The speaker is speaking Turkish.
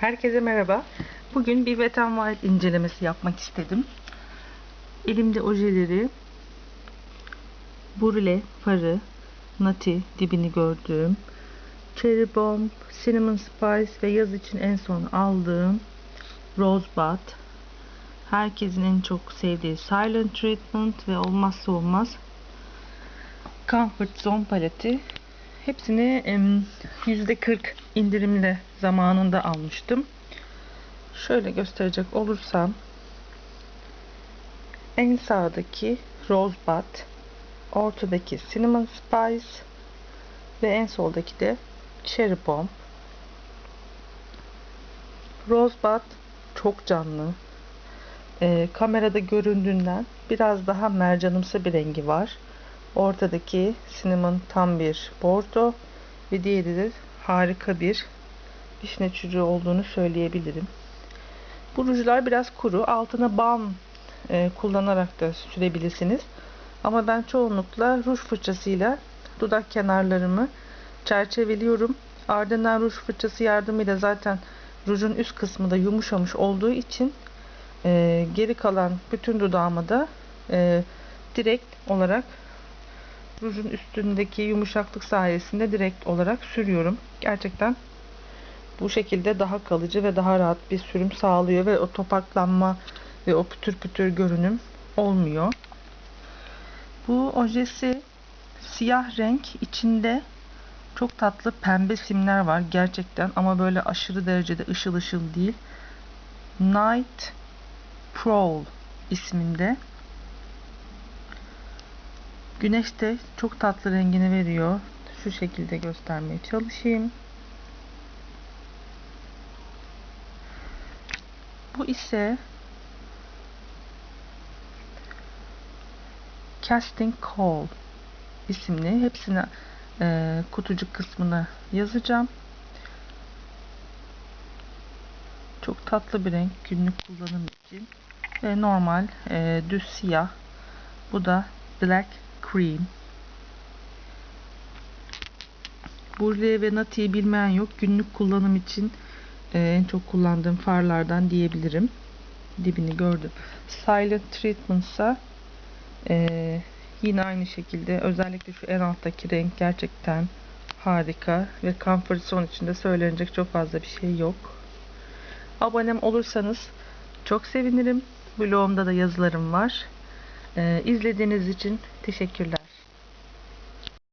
Herkese merhaba. Bugün bir Wet n Wild incelemesi yapmak istedim. Elimde ojeleri, Burle farı, Nati dibini gördüğüm, Cherry Bomb, Cinnamon Spice ve yaz için en son aldığım Rosebud. Herkesin en çok sevdiği Silent Treatment ve olmazsa olmaz Comfort Zone paleti. Hepsini em, %40 indirimle zamanında almıştım. Şöyle gösterecek olursam en sağdaki Rosebud, ortadaki Cinnamon Spice ve en soldaki de Cherry Bomb. Rosebud çok canlı. Ee, kamerada göründüğünden biraz daha mercanımsı bir rengi var. Ortadaki cinnamon tam bir bordo ve diğeri de harika bir vişne çürüğü olduğunu söyleyebilirim. Bu rujlar biraz kuru. Altına balm e, kullanarak da sürebilirsiniz. Ama ben çoğunlukla ruj fırçasıyla dudak kenarlarımı çerçeveliyorum. Ardından ruj fırçası yardımıyla zaten rujun üst kısmı da yumuşamış olduğu için e, geri kalan bütün dudağıma da e, direkt olarak rujun üstündeki yumuşaklık sayesinde direkt olarak sürüyorum. Gerçekten bu şekilde daha kalıcı ve daha rahat bir sürüm sağlıyor ve o topaklanma ve o pütür pütür görünüm olmuyor. Bu ojesi siyah renk içinde çok tatlı pembe simler var gerçekten ama böyle aşırı derecede ışıl ışıl değil. Night Prowl isminde. Güneş de çok tatlı rengini veriyor. Şu şekilde göstermeye çalışayım. Bu ise Casting Call isimli. Hepsini e, kutucuk kısmına yazacağım. Çok tatlı bir renk günlük kullanım için. Ve normal e, düz siyah. Bu da Black Cream. Burle ve Nati'yi bilmeyen yok. Günlük kullanım için e, en çok kullandığım farlardan diyebilirim. Dibini gördüm. Silent Treatment ise yine aynı şekilde özellikle şu en alttaki renk gerçekten harika ve Comfort Zone içinde söylenecek çok fazla bir şey yok. Abonem olursanız çok sevinirim. Blogumda da yazılarım var. Ee, izlediğiniz için teşekkürler.